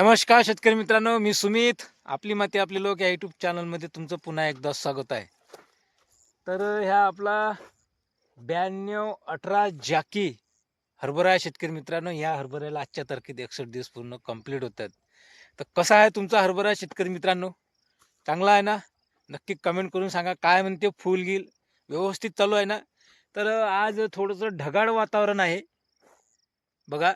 नमस्कार शेतकरी मित्रांनो मी सुमित. आपली माती आपले लोक या यूट्यूब चॅनलमध्ये तुमचं पुन्हा एकदा स्वागत आहे. तर ह्या आपला ब्याण्णव अठरा जाकी हरभरा आहे शेतकरी मित्रांनो. ह्या हरभऱ्याला आजच्या तारखेत एकसष्ट दिवस पूर्ण कंप्लीट होतात. तर कसा आहे तुमचा हरभरा शेतकरी मित्रांनो? चांगला आहे ना? नक्की कमेंट करून सांगा. काय म्हणते फुल गिल? व्यवस्थित चालू आहे ना? तर आज थोडंसं ढगाळ वातावरण आहे. बघा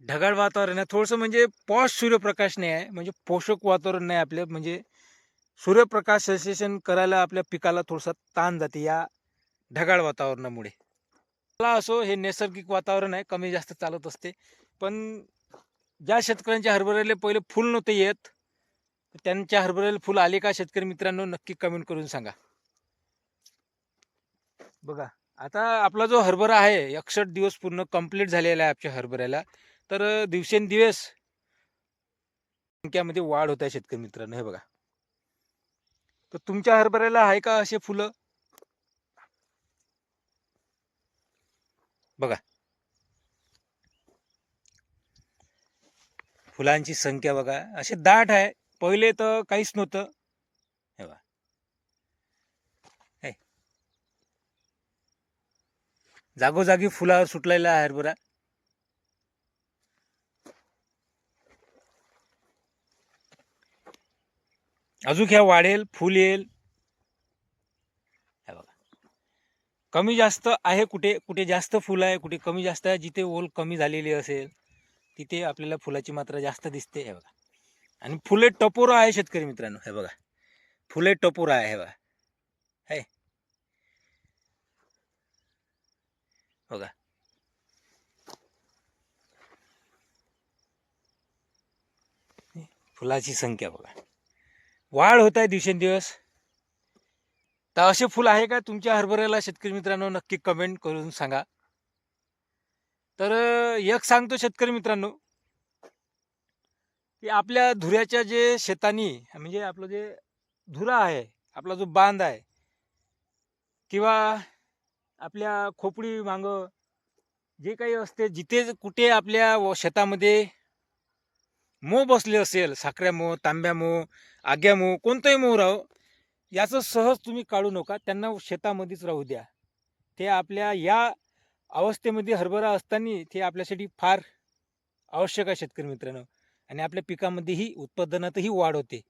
ढगाळ वातावरण आहे. थोडंसं म्हणजे पॉश सूर्यप्रकाश नाही आहे. म्हणजे पोषक वातावरण नाही आपल्या म्हणजे सूर्यप्रकाश सेन्सेशन करायला आपल्या पिकाला थोडंसं ताण जाते या ढगाळ वातावरणामुळे. मला असो हे नैसर्गिक वातावरण आहे. कमी जास्त चालत असते. पण ज्या शेतकऱ्यांच्या हरभऱ्याला पहिले फुल नव्हते येत त्यांच्या हरभऱ्याला फुल आले का शेतकरी मित्रांनो नक्की कमेंट करून सांगा. बघा आता आपला जो हरभरा आहे एकसठ दिवस पूर्ण कंप्लीट झालेला आहे आपल्या हरभऱ्याला. तर दिवसेंदिवस संख्यामध्ये वाढ होत आहे शेतकरी मित्रांनो हे बघा. तर तुमच्या हरभऱ्याला आहे का असे फुलं? बघा. फुलांची संख्या बघा. असे दाट आहे. पहिले तर काहीच नव्हतं. हे बघा. जागोजागी फुलावर सुटलेला आहे हरभरा. अजून ह्या वाढेल फुल येईल. हे बघा. कमी जास्त आहे कुठे कुठे जास्त फुलं आहे कुठे कमी जास्त आहे जिथे ओल कमी झालेली असेल तिथे आपल्याला फुलाची मात्रा जास्त दिसते हे बघा. आणि फुले टपोरा आहे शेतकरी मित्रांनो हे बघा. फुले टपोरा आहे हे बघा. हे. बघा. फुलाची संख्या बघा. वाढ होत आहे दिवसेंदिवस. तर असे फुल आहे का तुमच्या हरभऱ्याला शेतकरी मित्रांनो नक्की कमेंट करून सांगा. तर एक सांगतो शेतकरी मित्रांनो की आपल्या धुऱ्याच्या जे शेतानी म्हणजे आपलं जे धुरा आहे आपला जो बांध आहे किंवा आपल्या खोपडी मांग जे काही असते जिथे कुठे आपल्या व- शेतामध्ये मोह बसले असेल साखऱ्या मोह तांब्या मोह आग्या मोह कोणतंही मोह राहो याचं सहज तुम्ही काढू नका त्यांना शेतामध्येच राहू द्या. ते आपल्या या अवस्थेमध्ये हरभरा असताना ते आपल्यासाठी फार आवश्यक आहे शेतकरी मित्रांनो. आणि आपल्या पिकामध्येही उत्पादनातही वाढ होते.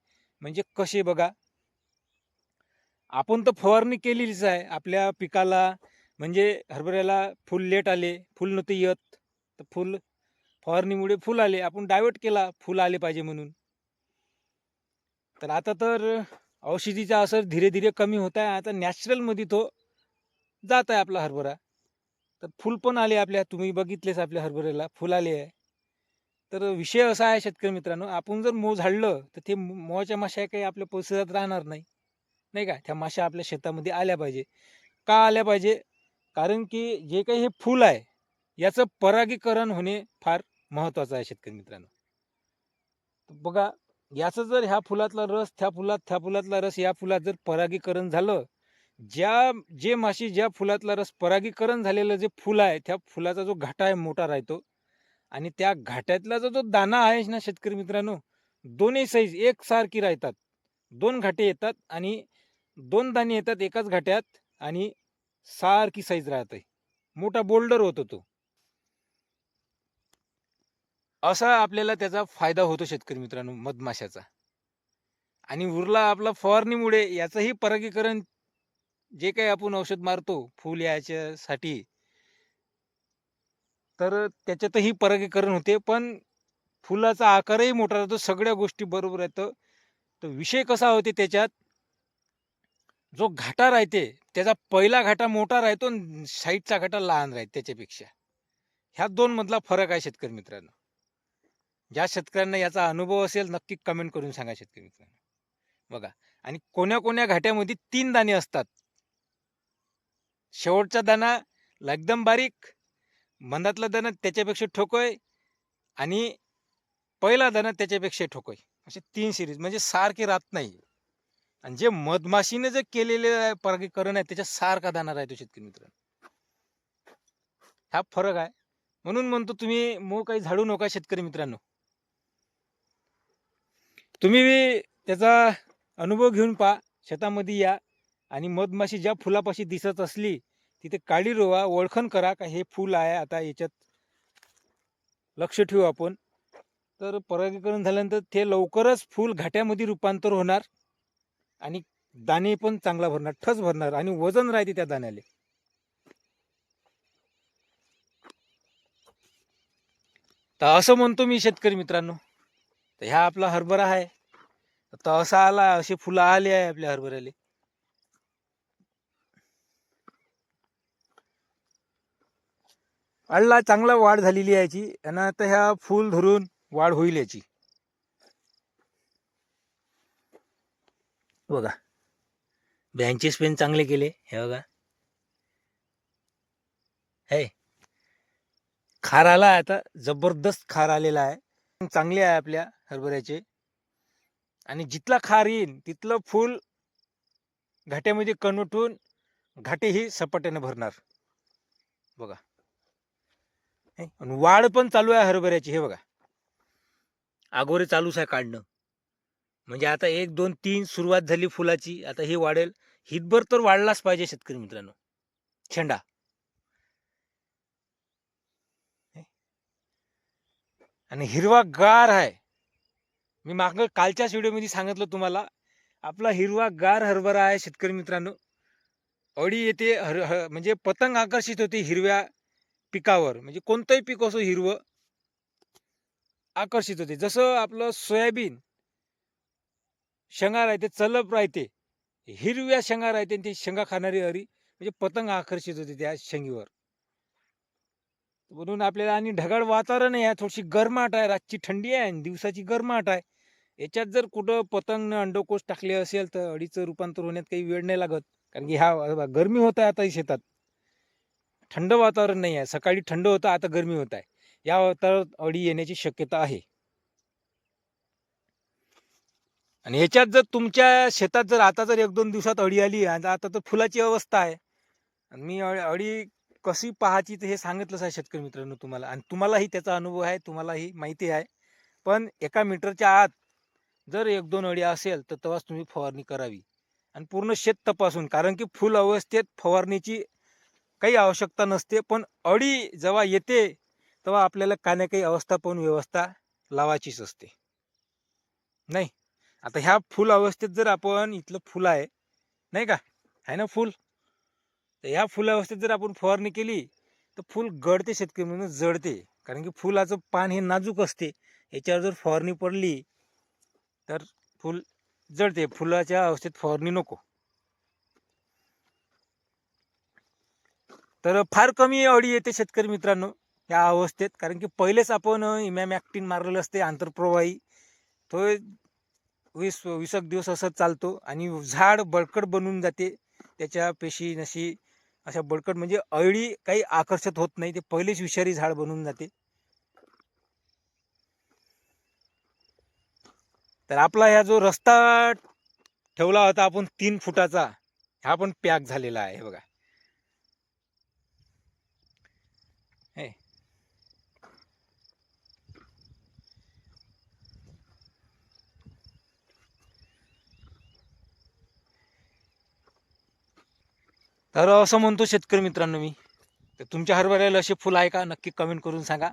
म्हणजे कसे बघा आपण तर फवारणी केलेलीच आहे. आपल्या पिकाला म्हणजे हरभऱ्याला फुल लेट आले फुल नव्हते येत तर फुल फवारणीमुळे फुल आले. आपण डायवर्ट केला फुल आले पाहिजे म्हणून. तर आता तर औषधीचा असर धीरे धीरे कमी होत आहे. आता नॅचरलमध्ये तो जात आहे आपला हरभरा. तर फुल पण आले आपल्या. तुम्ही बघितलेच आपल्या हरभऱ्याला. फुल आले आहे. तर विषय असा आहे शेतकरी मित्रांनो आपण जर मो झाडलं तर ते मो- मोहाच्या माश्या काही आपल्या परिसरात राहणार नाही. नाही का? त्या माश्या आपल्या शेतामध्ये आल्या पाहिजे. का आल्या पाहिजे? कारण की जे काही हे फुल आहे याचं परागीकरण होणे फार महत्त्वाचं आहे शेतकरी मित्रांनो. बघा याचं जर ह्या फुलातला रस त्या फुलात त्या फुलातला रस या फुलात जर परागीकरण झालं ज्या जे माशी ज्या फुलातला रस परागीकरण झालेलं जे फुल आहे त्या फुलाचा जो घाटा आहे मोठा राहतो. आणि त्या घाट्यातला जो जो दाना आहे ना शेतकरी मित्रांनो दोन्ही साईज एकसारखी राहतात. दोन घाटे येतात आणि दोन दाणे येतात एकाच घाट्यात आणि सारखी साईज राहते. मोठा बोल्डर होतो तो. असा आपल्याला त्याचा फायदा होतो शेतकरी मित्रांनो मधमाशाचा. आणि उरला आपला फवारणीमुळे याचंही परागीकरण जे काही आपण औषध मारतो फुल याच्यासाठी तर त्याच्यातही परागीकरण होते. पण फुलाचा आकारही मोठा राहतो सगळ्या गोष्टी बरोबर येतं तर विषय कसा होते त्याच्यात जो घाटा राहते त्याचा पहिला घाटा मोठा राहतो आणि साईडचा घाटा लहान राहते त्याच्यापेक्षा. ह्या दोन मधला फरक आहे शेतकरी मित्रांनो. ज्या शेतकऱ्यांना याचा अनुभव असेल नक्की कमेंट करून सांगा शेतकरी मित्रांनो बघा आणि कोण्या कोण्या घाट्यामध्ये तीन दाणे असतात. शेवटचा दाणा एकदम बारीक मंदातला दाणा त्याच्यापेक्षा ठोकोय आणि पहिला दाणा त्याच्यापेक्षा ठोकोय. असे तीन सिरीज म्हणजे सारखे राहत नाही. आणि जे मधमाशीने जे केलेले परागीकरण आहे त्याच्या सारखा दाणा राहतो शेतकरी मित्रांनो. हा फरक आहे. म्हणून म्हणतो तुम्ही मूळ काही झाडू नका शेतकरी मित्रांनो. तुम्ही त्याचा अनुभव घेऊन पहा. शेतामध्ये या आणि मधमाशी ज्या फुलापाशी दिसत असली तिथे काळी रोवा ओळखण करा का हे फूल आहे आता याच्यात. लक्ष ठेवू आपण. तर परागीकरण झाल्यानंतर ते लवकरच फूल घाट्यामध्ये रूपांतर होणार आणि दाणे पण चांगला भरणार ठस भरणार आणि वजन राहते त्या दाण्याले. तर असं म्हणतो मी शेतकरी मित्रांनो. तर ह्या आपला हरभरा आहे. तर असा आला असे फुलं आली आहे आपल्या हरभऱ्याला. आडला चांगला वाढ झालेली आहे याची. आणि आता ह्या फुल धरून वाढ होईल याची. बघा. बँचेस पेन चांगले केले हे बघा. हे. खार आला आहे आता जबरदस्त खार आलेला आहे. चांगले आहे आपल्या. हरभऱ्याचे. आणि जिथला खार येईल तिथलं फूल घाट्यामध्ये कनवटून घाटेही घाटे ही सपाट्याने भरणार. बघा. आणि वाढ पण चालू आहे हरभऱ्याची हे बघा. आगोरे चालूच आहे काढणं. म्हणजे आता एक दोन तीन सुरुवात झाली फुलाची आता हे वाढेल. हितभर तर वाढलाच पाहिजे शेतकरी मित्रांनो. छेंडा आणि हिरवा गार आहे. मी माग कालच्याच व्हिडिओमध्ये सांगितलं तुम्हाला आपला हिरवा गार हरभरा आहे शेतकरी मित्रांनो. अडी येते हर ह- म्हणजे पतंग आकर्षित होते हिरव्या पिकावर. म्हणजे कोणतंही पीक असो हिरवं आकर्षित होते. जसं आपलं सोयाबीन शेंगा राहते चलप राहते. हिरव्या शेंगा राहते आणि ती शेंगा खाणारी अरी म्हणजे पतंग आकर्षित होते त्या शेंगीवर. म्हणून आपल्याला आणि ढगाळ वातावरण आहे थोडीशी गरमाट आहे रातची थंडी आहे आणि दिवसाची गरमाट आहे. याच्यात जर कुठं पतंग अंडोकोश टाकले असेल तर अडीचं रूपांतर होण्यात काही वेळ नाही लागत. कारण की ह्या गरमी होत आहे आता शेतात. थंड वातावरण नाही आहे. सकाळी थंड होतं आता गरमी होत आहे. या वातावरणात अडी येण्याची शक्यता आहे. आणि याच्यात जर तुमच्या शेतात जर आता जर एक दोन दिवसात अडी आली आणि आता तर फुलाची अवस्था आहे. आणि मी अडी कशी पाहायची तर हे सांगितलंच आहे शेतकरी मित्रांनो तुम्हाला. आणि तुम्हालाही त्याचा अनुभव आहे तुम्हालाही माहिती आहे. पण एका मीटरच्या आत जर एक दोन अडी असेल तर तेव्हाच तुम्ही फवारणी करावी. आणि पूर्ण शेत तपासून कारण की फुल अवस्थेत फवारणीची काही आवश्यकता नसते पण अडी जेव्हा येते तेव्हा आपल्याला काही ना काही अवस्था पण व्यवस्था लावायचीच असते. नाही? आता ह्या फुल अवस्थेत जर आपण इथलं फुल आहे नाही का? आहे ना फुल? तर ह्या फुलावस्थेत जर आपण फवारणी केली तर फूल गळते शेतकरी म्हणून जळते. कारण की फुलाचं पान हे नाजूक असते. याच्यावर जर फवारणी पडली तर फुल जळते. फुलाच्या अवस्थेत फवारणी नको. तर फार कमी अडी येते शेतकरी मित्रांनो या अवस्थेत. कारण की पहिलेच आपण इमॅमॅक्टिन मारलेलं असते आंतरप्रवाही. तो वीस वीस एक दिवस असं चालतो आणि झाड बळकट बनून जाते. त्याच्या पेशी नशी अशा बळकट म्हणजे अळी काही आकर्षित होत नाही ते पहिलेच विषारी झाड बनून जाते. तर आपला ह्या जो रस्ता ठेवला होता आपण तीन फुटाचा हा पण पॅक झालेला आहे बघा. तर असं म्हणतो शेतकरी मित्रांनो मी. तर तुमच्या हरभऱ्याला असे फुल आहे का? नक्की कमेंट करून सांगा.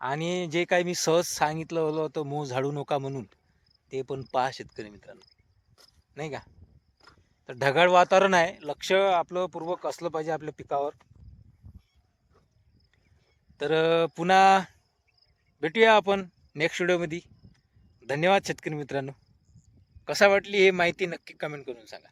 आणि जे काही मी सहज सांगितलं होतं मोह झाडू नका म्हणून ते पण पहा शेतकरी मित्रांनो. नाही का? तर ढगाळ वातावरण आहे. लक्ष आपलं पूर्वक असलं पाहिजे आपल्या पिकावर. तर पुन्हा भेटूया आपण नेक्स्ट व्हिडिओमध्ये धन्यवाद शेतकरी मित्रांनो. कसा वाटली हे माहिती नक्की कमेंट करून सांगा.